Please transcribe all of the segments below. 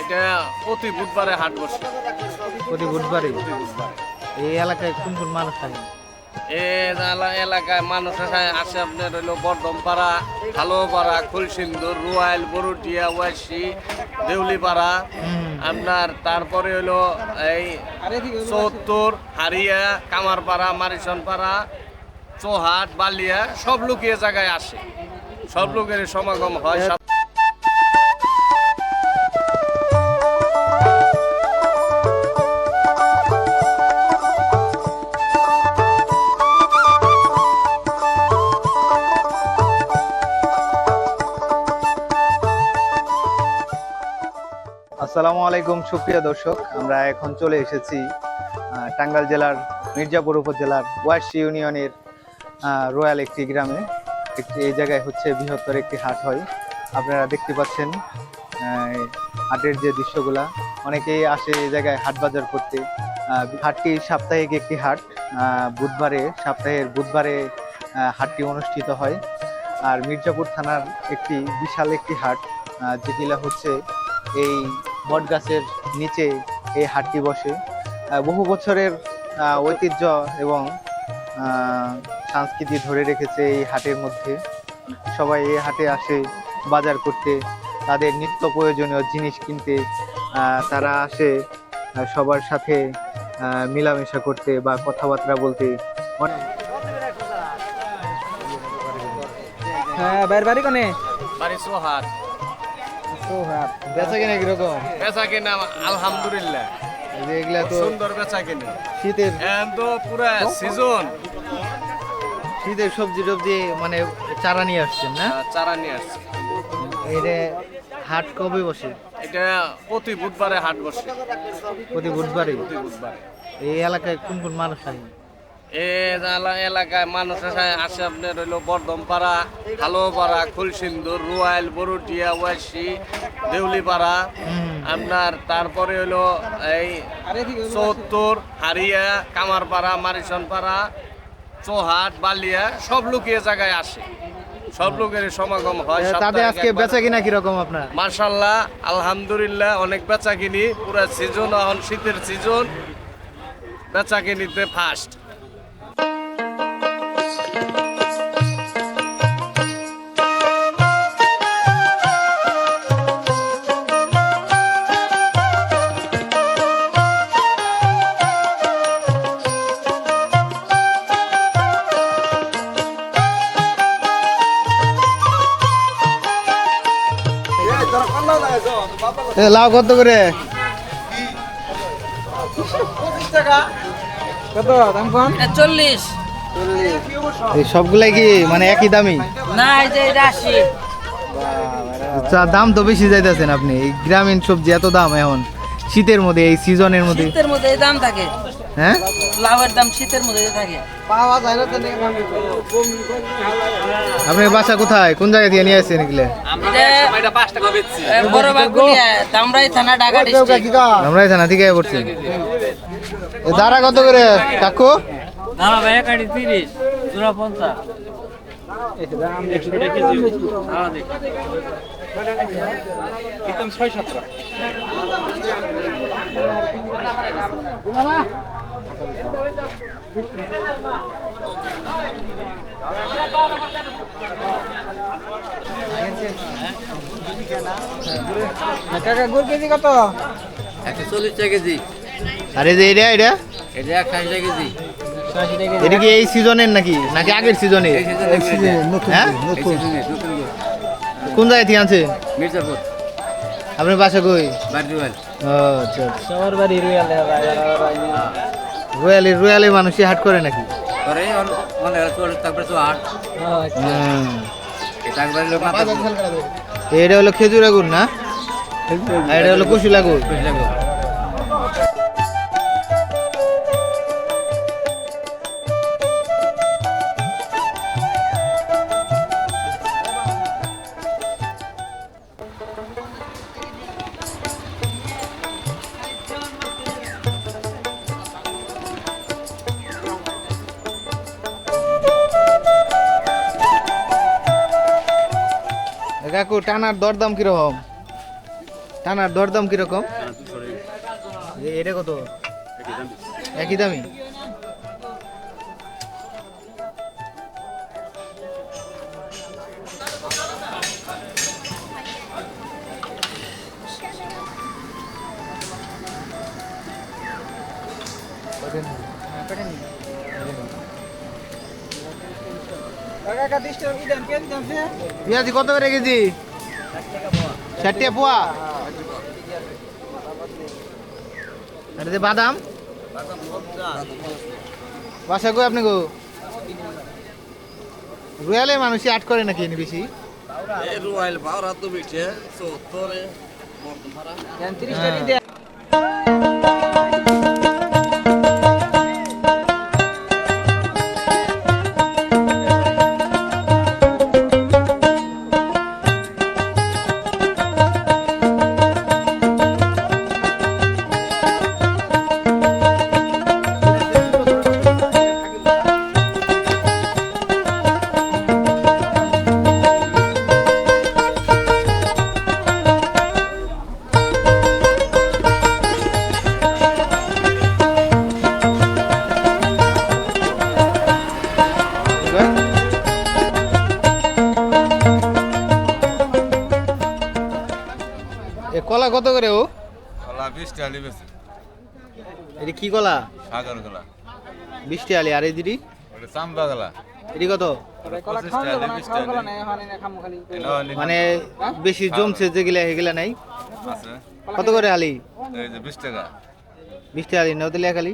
এটা প্রতি বুধবারে হাট বসে। প্রতি বুধবারে? এই এলাকায় কোন কোন মানুষ থাকে এ এলা- এলাকায় মানুষ আছে- আপনার হইল বর্ধমপাড়া ভালোপাড়া খুলসিন্দুর রুয়াইল বরুটিয়া ওয়াসি দেউলিপাড়া আপনার তারপরে হইল এই চৌত্তর হারিয়া কামারপাড়া মারিসনপাড়া চৌহাট বালিয়া সব লোক এ জায়গায় আসে। সব লোকের সমাগম হয় আসসালামু আলাইকুম, সুপ্রিয় দর্শক। আমরা এখন চলে এসেছি টাঙ্গাইল জেলার মির্জাপুর উপজেলার ওয়াশি ইউনিয়নের রয়্যাল একটি গ্রামে। একটি এই জায়গায় হচ্ছে বৃহত্তর একটি হাট হয়। আপনারা দেখতে পাচ্ছেন হাটের যে দৃশ্যগুলা। অনেকেই আসে এই জায়গায় হাট বাজার করতে। হাটটি সাপ্তাহিক একটি হাট। বুধবারে, সপ্তাহের বুধবারে হাটটি অনুষ্ঠিত হয়। আর মির্জাপুর থানার একটি বিশাল একটি হাট যেগুলা হচ্ছে এই বট গাছের নিচে এই হাটটি বসে। বহু বছরের ঐতিহ্য এবং সংস্কৃতি ধরে রেখেছে এই হাটের মধ্যে। সবাই এই হাটে আসে বাজার করতে তাদের নিত্য প্রয়োজনীয় জিনিস কিনতে তারা আসে সবার সাথে মেলামেশা করতে বা কথাবার্তা বলতে। অনেক হ্যাঁ বাইর বাড়ি কোনে? বাড়ি সোহাব বেচা কিনা কীরকম? বেচা কিনা আলহামদুলিল্লাহ। এই এগুলা তো সুন্দর বেচা কিনা শীতের তো পুরা সিজন শীতের সবজি টবজি মানে চারা নিয়ে আসছেন না? চারা নিয়ে আসছে। এটা হাট কবে বসে? এটা প্রতি বুধবারে হাট বসে। প্রতি বুধবারে? প্রতি বুধবারে। এই এলাকায় কোন কোন মানুষ থাকে এ এলা- এলাকায় মানুষ আছে আপনার হইল বর্ধমপাড়া ভালোপাড়া খুলসিন্দুর রুয়াইল বরুটিয়া ওয়াসি দেউলিপাড়া আপনার তারপরে হইল এই চৌত্তর হারিয়া কামারপাড়া মারিসনপাড়া চৌহাট বালিয়া সব লোক এ জায়গায় আসে। সব লোকের সমাগম হয় তাদের আজকে বেচা কিনা কীরকম আপনার? মার্শাল্লাহ আলহামদুলিল্লাহ অনেক বেচা কিনি। পুরো সিজন এখন শীতের সিজন বেচা কিনিতে ফার্স্ট লাউ কত করে? কত? দাম কোন চল্লিশ। এই সবগুলাই কি মানে একই দামি? না এই যে এটা আচ্ছা, দাম তো বেশি যাইতেছেন আপনি। এই গ্রামীণ সবজি এত দাম এখন। শীতের মধ্যে এই সিজনের মধ্যে। শীতের মধ্যে দাম থাকে। হ্যাঁ? লাউয়ের দাম শীতের মধ্যে থাকে। আপনার বাসা কোথায়? কোন জায়গা থেকে নিয়ে আসছেন এগুলো? বাগুলিয়া দামরাই থানা থেকে পড়ছি। এ দাঁড়া কত করে কাকু? দাঁড়া ভাই কাটি তিরিশ দুরা পঞ্চাশ। কাকা গুড় কেজি কত? একশো চল্লিশ টাকা কেজি। আরে যে এটা এটা? এটা একশো আশি টাকা কেজি। এটা কি এই সিজনের নাকি? নাকি আগের সিজনের? হ্যাঁ? কোন জায়গা থেকে আনছে মির্জাপুর। আপনার বাসা কই? আচ্ছা আচ্ছা। সবার বাড়ি রুয়াল রয়্যালি রয়্যালি মানুষই হাট করে নাকি? মনে হয় তারপরে তো এটা হলো খেজুর আগুন না? এটা হলো কুশি আগুন। কাকু টানার দরদাম কীরকম? টানার দরদাম কীরকম? এটা কত? একই দামি? টাকা কি দেন পেঁয়াজ কত করে কেজি? ষাট টাকা পোয়া। আর যে বাদাম? বাসা গো আপনি গো? রুয়ালে মানুষই আট করে নাকি বেশি? তো সত্তরে বর্ধমান। এ কলা কত করে ও? কলা বিশ টালি বেশি এটি কি কলা? সাগর কলা। বৃষ্টি আলি আর এই দিদি ওটা চাম্বা কলা। এটি কত? টাকা। মানে বেশি জমছে যেগুলা সেগুলা নাই? কত করে আলি এই যে বিশ টাকা। বৃষ্টি আলি নাও দিলে এক আলি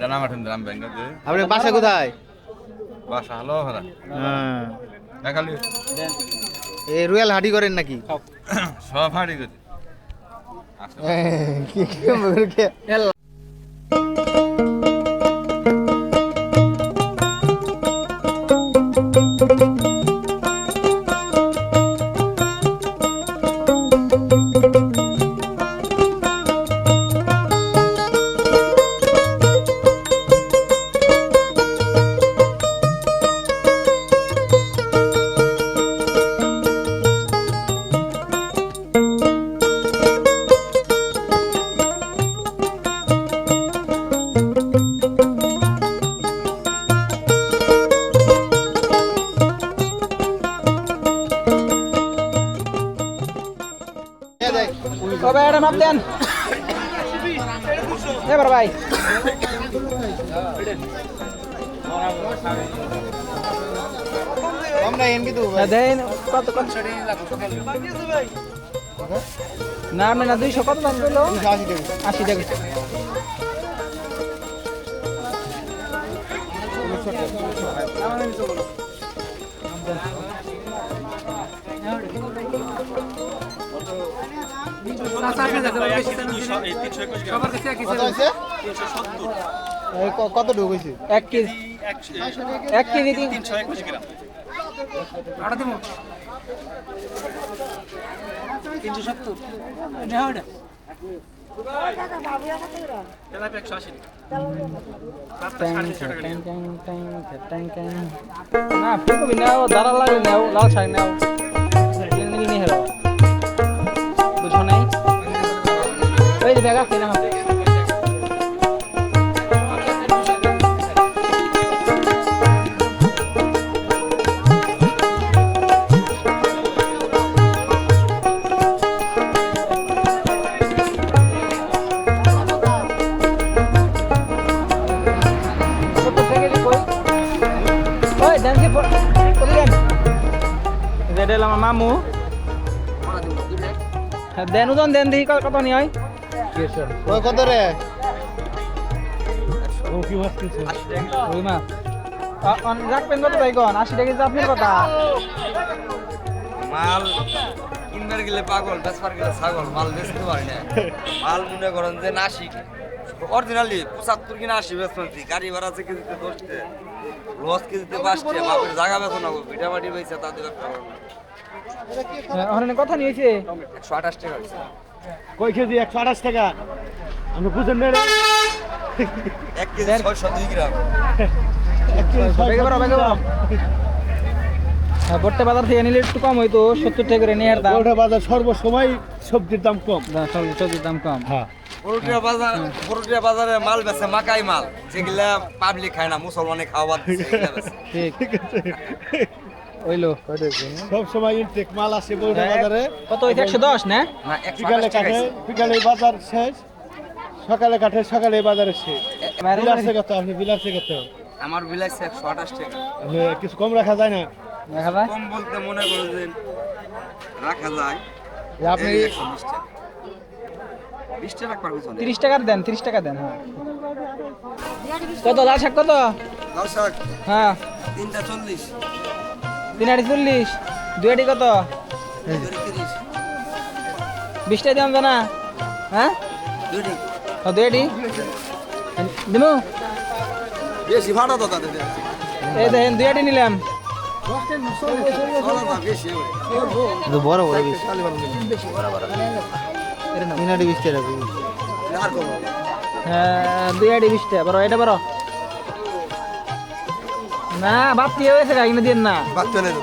জানা মাঠেন দাম ব্যাংকে দিয়ে আপনার বাসা কোথায়? বাসা হলো হ্যাঁ। দেখালি এ রুয়াল হাডি করেন নাকি সব হাড়ি গেছে কবে এটা মাপ দেন। এবার ভাই। না না দুইশো কত দাম করল আশি টাকা কত হয়েছে এই ক- কত ঢুক হয়েছে এক কেজি এক কেজি তিন না ফুলকপি নাও দাঁড়া লাগে নাও লাল শাক নাও। নিয়ে হেলো ওই যে ব্যাগ আছে না সত্তর টাকা দিয়ে কই ওই দেন কি কত দেন এটা কত কত নিয়ে হয় ওই আন- রাখবেন কত ভাই গন আশি টাকা আপনার কথা? মাল কিনবার গেলে পাগল বেচবার গেলে ছাগল মাল বেচতে পারি না। মাল মনে করেন যে নাসিক অরিজিনালি পঁচাত্তর কিনা আশি বেচছি গাড়ি ভাড়া আছে কেজিতে দশটে লস কেজিতে পাঁচটে বাপের জায়গা বেচো না ভিটা মাটি বেচে তাদের হ্যাঁ, কথা নিয়েছে? একশো আঠাশ টাকা হয়েছে। কই কেজি? একশো আঠাশ টাকা। আপনি বুঝেন না রে? এক কেজি ছয়শো দুই গ্রাম। হ্যাঁ বাজার থেকে নিলে একটু কম হইতো সত্তর টাকা করে নিয়ে দাম। বাজার সর্বসময় সবজির দাম কম। সবজির দাম কম। হ্যাঁ। পুরুলিয়া বাজার পুরুলিয়া বাজারে মাল বেছে মাকাই মাল। যেগুলা পাবলিক খায় না মুসলমানে খাওয়া ঠিক। হইল সব সময় ইনটেক মাল আসে বউটা বাজারে। কত হইছে একশো দশ না? বিকালে কাটে বিকালে বাজার শেষ সকালে কাটে সকালে বাজারে শেষ। বিলাসে কত আপনি? বিলাসে কত? আমার একশো আঠাশ টাকা। কিছু কম রাখা যায় না? দেখা যায়? কম বলতে মনে করছেন রাখা যায়। আপনি এই একশো বিশ টাকা। টাকা তিরিশ টাকার দেন তিরিশ টাকা দেন হ্যাঁ। কত লাল শাক কত? লাল শাক। হ্যাঁ। তিনটা চল্লিশ। তিন আড়ি চল্লিশ দুই আড়ি কত? বিশটা দাম তো না হ্যাঁ? দুই আড়ি দিমু? বেশি ভাড়া তো তাদের এই দেখেন দুই আড়ি নিলাম। বেশি বড় বড় মিনাটি বিশ টাকা হ্যাঁ দুই আড়ি বিশটা। বড় এটা বড়। না বাদ দিয়ে হয়েছে কিনে দিন না। নেই